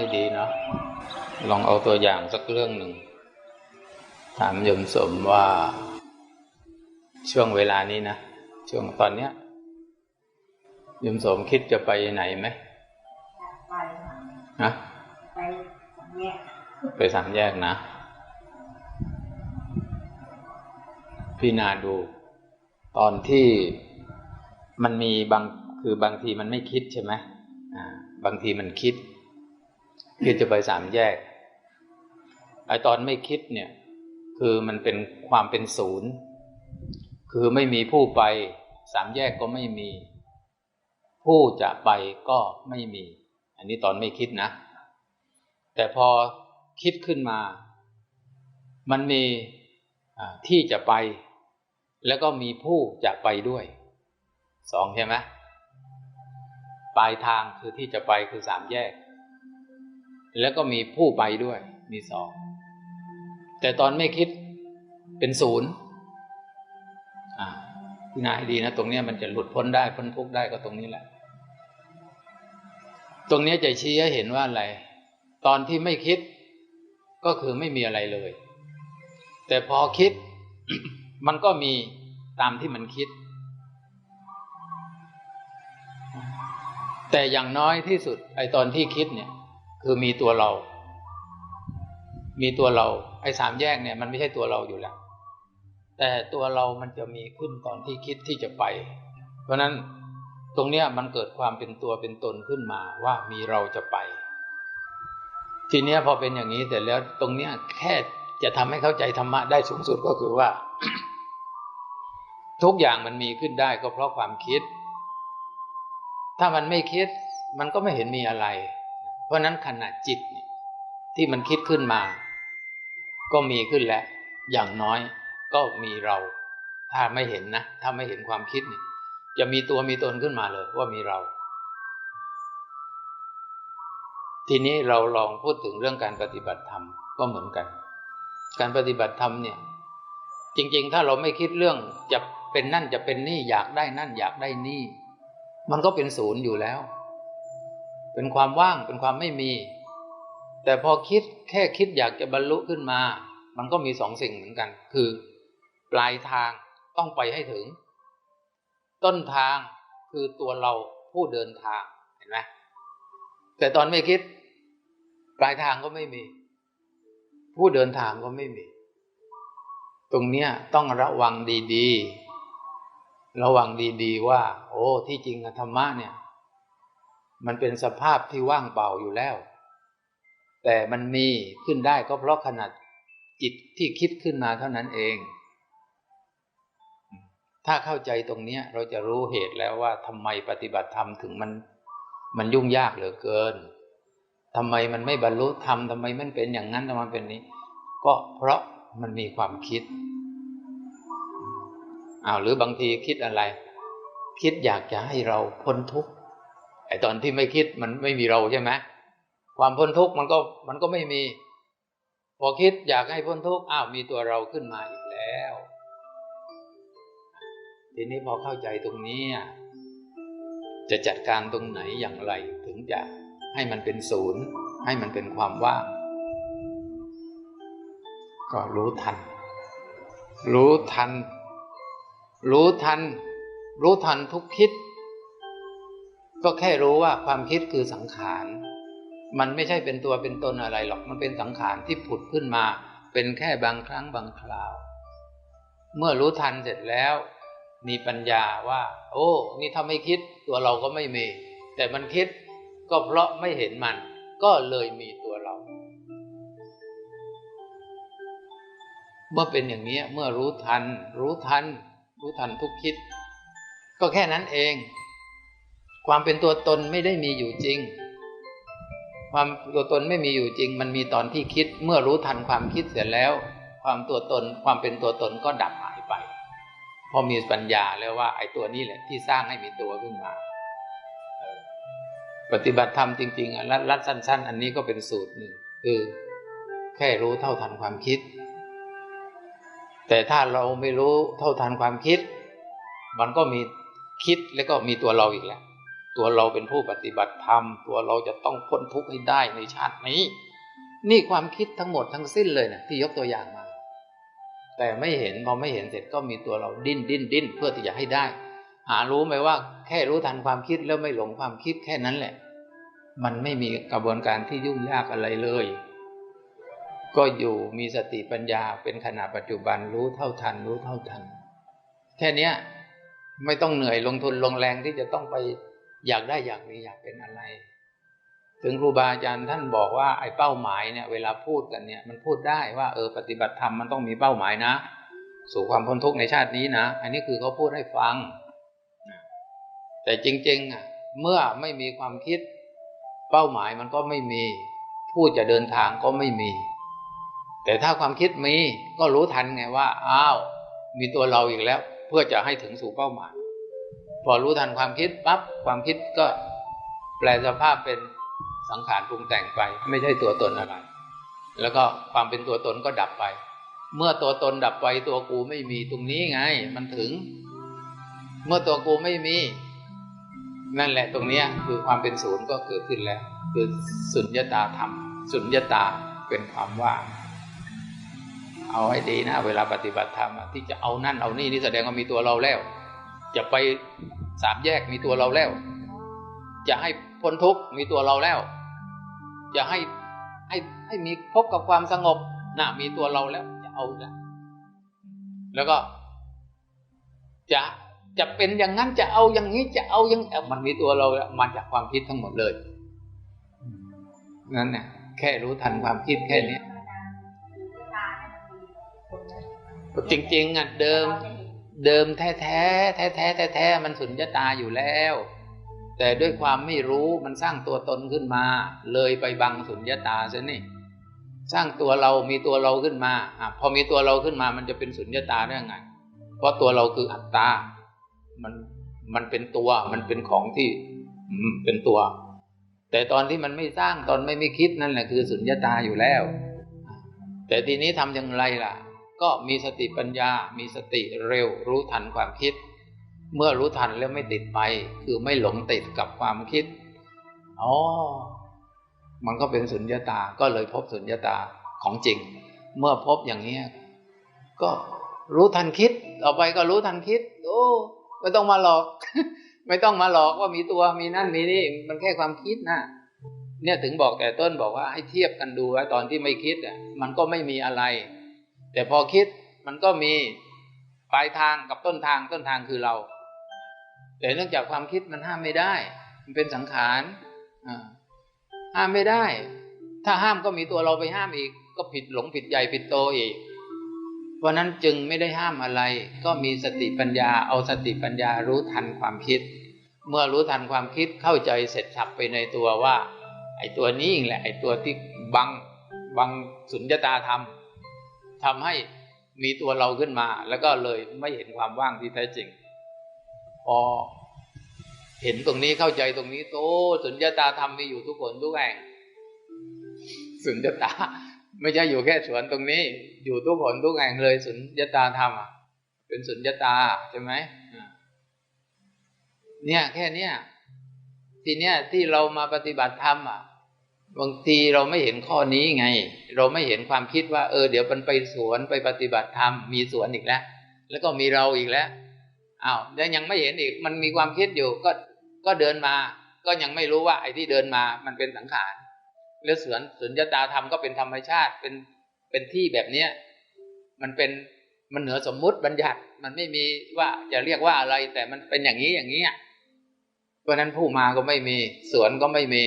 ให้ดีเนาะลองเอาตัวอย่างสักเรื่องหนึ่ง ถามโยมสมว่าช่วงเวลานี้นะ ช่วงตอนเนี้ยโยมสมคิดจะไปไหนไหมไปค่ะฮะไปสามแยกไปสามแยกนะพี่นาดู ตอนที่มันมีบางคือบางทีมันไม่คิดใช่ไหมอ่าบางทีมันคิด คิดจะไปสามแยกไอตอนไม่คิดเนี่ย คือมันเป็นความเป็นศูนย์ คือไม่มีผู้ไปสามแยกก็ไม่มี ผู้จะไปก็ไม่มี อันนี้ตอนไม่คิดนะ แต่พอคิดขึ้นมา มันมีที่จะไป แล้วก็มีผู้จะไปด้วยสองใช่ไหมปลายทางคือที่จะไปคือสามแยก แล้วก็มีผู้ไปด้วย มีสอง แต่ตอนไม่คิดเป็นศูนย์อ่าพี่นาให้ดีนะตรงนี้มันจะหลุดพ้นได้พ้นทุกข์ได้ก็ตรงนี้แหละ ตรงนี้จะชี้ให้เห็นว่าอะไร ตอนที่ไม่คิดก็คือไม่มีอะไรเลย แต่พอคิด มันก็มีตามที่มันคิด แต่อย่างน้อยที่สุด ไอตอนที่คิดเนี่ย คือมีตัวเรา มีตัวเรา ไอ้สามแยกเนี่ย มันไม่ใช่ตัวเราอยู่แล้ว แต่ตัวเรามันจะมีขึ้นตอนที่คิดที่จะไป เพราะฉะนั้นตรงเนี้ยมันเกิดความเป็นตัวเป็นตนขึ้นมาว่ามีเราจะไป ทีเนี้ยพอเป็นอย่างนี้แต่แล้วตรงเนี้ยแค่จะทำให้เข้าใจธรรมะได้สูงสุดก็คือว่า ทุกอย่างมันมีขึ้นได้ก็เพราะความคิด ถ้ามันไม่คิด มันก็ไม่เห็นมีอะไร เพราะนั้นขณะจิตที่มันคิดขึ้นมา ก็มีขึ้นแล้ว อย่างน้อยก็มีเรา ถ้าไม่เห็นนะ ถ้าไม่เห็นความคิดเนี่ยจะมีตัวมีตนขึ้นมาเลยว่ามีเรา ทีนี้เราลองพูดถึงเรื่องการปฏิบัติธรรมก็เหมือนกัน การปฏิบัติธรรมเนี่ย จริง ๆ ถ้าเราไม่คิดเรื่องจะเป็นนั่นจะเป็นนี่อยากได้นั่นอยากได้นี่ มันก็เป็นศูนย์อยู่แล้ว เป็นความว่างเป็นความไม่มี แต่พอคิดแค่คิดอยากจะบรรลุขึ้นมา มันก็มีสองสิ่งเหมือนกัน คือ ปลายทางต้องไปให้ถึง ต้นทางคือตัวเราผู้เดินทางเห็นไหมแต่ตอนไม่คิด ปลายทางก็ไม่มี ผู้เดินทางก็ไม่มี ตรงเนี้ยต้องระวังดีๆ ระวังดีๆว่า โอ้ที่จริงธรรมะเนี่ย มันเป็นสภาพที่ว่างเปล่าอยู่แล้ว แต่มันมีขึ้นได้ก็เพราะขนาดจิตที่คิดขึ้นมาเท่านั้นเอง ถ้าเข้าใจตรงนี้เราจะรู้เหตุแล้วว่าทำไมปฏิบัติธรรมถึงมัน มันยุ่งยากเหลือเกินทำไมมันไม่บรรลุธรรมทำไมมันเป็นอย่างนั้นทำไมเป็นนี้ ก็เพราะมันมีความคิดอ้าวหรือบางทีคิดอะไร คิดอยากจะให้เราพ้นทุกข์ ไอตอนที่ไม่คิดมันไม่มีเราใช่ไหมความพ้นทุกข์มันก็มันก็ไม่มี พอคิดอยากให้พ้นทุกข์อ้าวมีตัวเราขึ้นมาอีกแล้ว ทีนี้พอเข้าใจตรงนี้ จะจัดการตรงไหนอย่างไร ถึงจะให้มันเป็นศูนย์ ให้มันเป็นความว่าง ก็รู้ทัน รู้ทัน รู้ทัน รู้ทันทุกคิด ก็แค่รู้ว่าความคิดคือสังขาร มันไม่ใช่เป็นตัวเป็นตนอะไรหรอก มันเป็นสังขารที่ผุดขึ้นมา เป็นแค่บางครั้งบางคราว เมื่อรู้ทันเสร็จแล้ว มีปัญญาว่า โอ้ นี่ถ้าไม่คิดตัวเราก็ไม่มี แต่มันคิดก็เพราะไม่เห็นมัน ก็เลยมีตัวเรา เมื่อเป็นอย่างนี้เมื่อรู้ทัน รู้ทัน รู้ทันทุกคิด ก็แค่นั้นเอง ความเป็นตัวตนไม่ได้มีอยู่จริง ความตัวตนไม่มีอยู่จริง มันมีตอนที่คิดเมื่อรู้ทันความคิดเสร็จแล้ว ความตัวตนความเป็นตัวตนก็ดับหายไป พอมีปัญญาแล้วว่า ไอ้ตัวนี้แหละที่สร้างให้มีตัวขึ้นมาปฏิบัติธรรมจริงๆอะรัดรัดสั้น ๆ อันนี้ก็เป็นสูตรหนึ่งคือ แค่รู้เท่าทันความคิด แต่ถ้าเราไม่รู้เท่าทันความคิด มันก็มีคิดแล้วก็มีตัวเราอีกแล้ว ตัวเราเป็นผู้ปฏิบัติธรรม ตัวเราจะต้องพ้นทุกข์ให้ได้ในชาตินี้ นี่ความคิดทั้งหมดทั้งสิ้นเลยนะที่ยกตัวอย่างมา แต่ไม่เห็นพอไม่เห็นเสร็จก็มีตัวเราดิ้นดิ้นดิ้นเพื่อที่จะให้ได้ หารู้ไหมว่า แค่รู้ทันความคิดแล้วไม่หลงความคิดแค่นั้นแหละ มันไม่มีกระบวนการที่ยุ่งยากอะไรเลย ก็อยู่มีสติปัญญาเป็นขณะปัจจุบันรู้เท่าทัน รู้เท่าทัน แค่นี้ไม่ต้องเหนื่อยลงทุนลงแรงที่จะต้องไป อยากได้อยากมีอยากเป็นอะไร ถึงครูบาอาจารย์ท่านบอกว่าไอ้เป้าหมายเนี่ย เวลาพูดกันเนี่ย มันพูดได้ว่าเออปฏิบัติธรรมมันต้องมีเป้าหมายนะ สู่ความพ้นทุกข์ในชาตินี้นะ อันนี้คือเขาพูดให้ฟัง แต่จริง ๆ อะ เมื่อไม่มีความคิด เป้าหมายมันก็ไม่มี ผู้จะเดินทางก็ไม่มี แต่ถ้าความคิดมีก็รู้ทันไงว่าอ้าวมีตัวเราอีกแล้ว เพื่อจะให้ถึงสู่เป้าหมาย พอรู้ทันความคิดปั๊บความคิดก็แปลสภาพเป็นสังขารปรุงแต่งไป ไม่ใช่ตัวตนอะไร แล้วก็ความเป็นตัวตนก็ดับไป เมื่อตัวตนดับไปตัวกูไม่มีตรงนี้ไง มันถึง เมื่อตัวกูไม่มี นั่นแหละตรงเนี้ยคือความเป็นศูนย์ก็เกิดขึ้นแล้ว คือสุญญตาธรรม สุญญตาเป็นความว่างเอาให้ดีนะ เวลาปฏิบัติธรรมที่จะเอานั่นเอานี่นี่แสดงว่ามีตัวเราแล้ว จะไปสามแยกมีตัวเราแล้ว จะให้พ้นทุกข์มีตัวเราแล้ว จะให้ให้ให้มีพบกับความสงบน่ะมีตัวเราแล้ว จะเอาละแล้วก็ จะจะเป็นอย่างนั้นจะเอาอย่างนี้จะเอาอย่างเอ้ามันมีตัวเราแล้วมาจากความคิดทั้งหมดเลยนั่นเนี่ยแค่รู้ทันความคิดแค่เนี้ยจริงๆอะเดิม เดิมแท้แท้แท้แท้แท้แท้มันสุญญตาอยู่แล้ว แต่ด้วยความไม่รู้มันสร้างตัวตนขึ้นมา เลยไปบังสุญญตาซะนี่สร้างตัวเรามีตัวเราขึ้นมาอพอมีตัวเราขึ้นมามันจะเป็นสุญญตาได้ยังไง เพราะตัวเราคืออัตตา มันมันเป็นตัว มันเป็นของที่เป็นตัว แต่ตอนที่มันไม่สร้างตอนไม่ม่คิดนั่นแหละคือสุญญตาอยู่แล้ว แต่ทีนี้ทำอย่างไรล่ะ ก็มีสติปัญญา มีสติเร็ว รู้ทันความคิด เมื่อรู้ทันแล้วไม่ติดไป คือไม่หลงติดกับความคิด อ๋อ มันก็เป็นสุญญตา ก็เลยพบสุญญตาของจริง เมื่อพบอย่างนี้ก็รู้ทันคิด ต่อไปก็รู้ทันคิด โอ้ ไม่ต้องมาหลอก ไม่ต้องมาหลอกว่ามีตัว มีนั่น มีนี่ มันแค่ความคิดนะเนี่ยถึงบอกแต่ต้นบอกว่าให้เทียบกันดูว่าตอนที่ไม่คิดอะ มันก็ไม่มีอะไร แต่พอคิดมันก็มีปลายทางกับต้นทางต้นทางคือเรา แต่เนื่องจากความคิดมันห้ามไม่ได้ มันเป็นสังขารห้ามไม่ได้ ถ้าห้ามก็มีตัวเราไปห้ามอีก ก็ผิดหลงผิดใหญ่ผิดโตอีกเพราะนั้นจึงไม่ได้ห้ามอะไร ก็มีสติปัญญาเอาสติปัญญารู้ทันความคิด เมื่อรู้ทันความคิดเข้าใจเสร็จสับไปในตัวว่า ไอ้ตัวนี้เองแหละไอ้ตัวที่บังบังสุญญตาธรรม ทำให้มีตัวเราขึ้นมา แล้วก็เลยไม่เห็นความว่างที่แท้จริง พอเห็นตรงนี้เข้าใจตรงนี้โตสุญญาตาธรรมมีอยู่ทุกคนทุกแห่งสุญญาตา ไม่ใช่อยู่แค่สวนตรงนี้ อยู่ทุกคนทุกแห่งเลยสุญญาตาธรรมเป็นสุญญาตาใช่ไหมเนี่ยแค่เนี้ยทีเนี้ยที่เรามาปฏิบัติธรรมอะ บางทีเราไม่เห็นข้อนี้ไง เราไม่เห็นความคิดว่า เออ เดี๋ยวมันไปสวนไปปฏิบัติธรรมมีสวนอีกแล้ว แล้วก็มีเราอีกแล้วอ้าวแล้วยังไม่เห็นอีก มันมีความคิดอยู่ก็ก็เดินมา ก็ยังไม่รู้ว่าไอ้ที่เดินมามันเป็นสังขารแล้วสวนสุญญตาธรรมก็เป็นธรรมชาติเป็นเป็นที่แบบเนี้ยมันเป็นมันเหนือสมมุติบัญญัติมันไม่มีว่าจะเรียกว่าอะไรแต่มันเป็นอย่างนี้อย่างนี้เพราะนั้นผู้มาก็ไม่มี สวนก็ไม่มี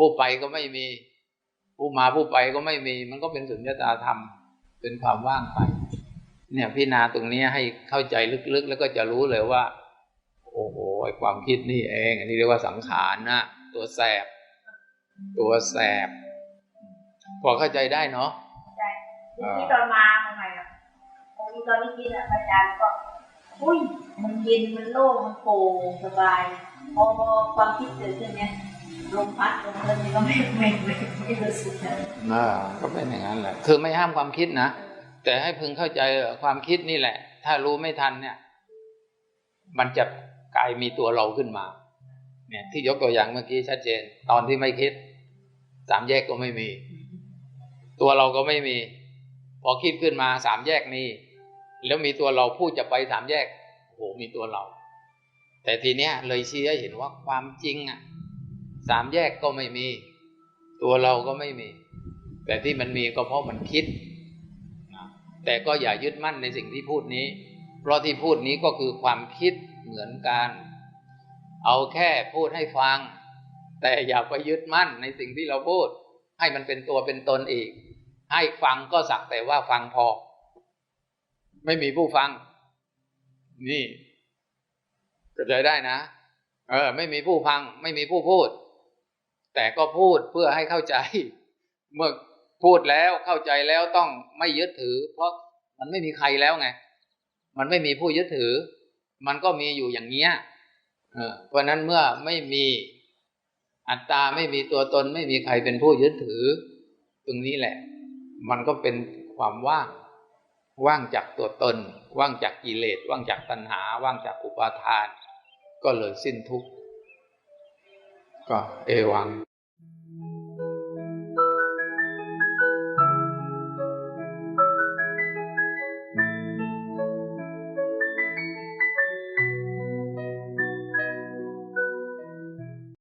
ผู้ไปก็ไม่มี ผู้มาผู้ไปก็ไม่มี มันก็เป็นสุญญตาธรรม เป็นความว่างไป เนี่ยพิจารณาตรงนี้ให้เข้าใจลึกๆ แล้วก็จะรู้เลยว่า โอ้โหความคิดนี่เอง อันนี้เรียกว่าสังขารนะตัวแสบ ตัวแสบ พอเข้าใจได้เนาะใช่ที่ตอนมาใหม่ๆอะโอ้ยตอนนี้กินอะอาจารย์ก็อุ้ยมันเย็นมันโล่งมันโปร่งสบายอพอความคิดเกิดขึ้นเนี่ย ลมพัดลมเพลินนี่ก็ไม่ไม่ไม่ไม่รู้สึกเลยอ่าก็เป็นอย่างนั้นแหละ คือไม่ห้ามความคิดนะ แต่ให้พึงเข้าใจว่าความคิดนี่แหละ ถ้ารู้ไม่ทันเนี่ย มันจะกลายมีตัวเราขึ้นมา เนี่ย ที่ยกตัวอย่างเมื่อกี้ชัดเจน ตอนที่ไม่คิด สามแยกก็ไม่มี ตัวเราก็ไม่มี พอคิดขึ้นมาสามแยกมีแล้วมีตัวเราพูดจะไปสามแยกโอ้โหมีตัวเรา แต่ทีเนี้ยเลยชี้ให้เห็นว่าความจริงอะ สามแยกก็ไม่มี ตัวเราก็ไม่มี แต่ที่มันมีก็เพราะมันคิดนะแต่ก็อย่ายึดมั่นในสิ่งที่พูดนี้ เพราะที่พูดนี้ก็คือความคิดเหมือนกัน เอาแค่พูดให้ฟัง แต่อย่าไปยึดมั่นในสิ่งที่เราพูด ให้มันเป็นตัวเป็นตนอีก ให้ฟังก็สักแต่ว่าฟังพอ ไม่มีผู้ฟัง นี่เข้าใจได้นะเออ ไม่มีผู้ฟัง ไม่มีผู้พูด แต่ก็พูดเพื่อให้เข้าใจ เมื่อพูดแล้วเข้าใจแล้วต้องไม่ยึดถือ เพราะมันไม่มีใครแล้วไง มันไม่มีผู้ยึดถือ มันก็มีอยู่อย่างเงี้ยเออเพราะนั้นเมื่อไม่มีอัตตาไม่มีตัวตน ไม่มีใครเป็นผู้ยึดถือ ตรงนี้แหละ มันก็เป็นความว่าง ว่างจากตัวตน ว่างจากกิเลส ว่างจากตัณหา ว่างจากอุปาทาน ก็เลยสิ้นทุกข์ ก็เอวัง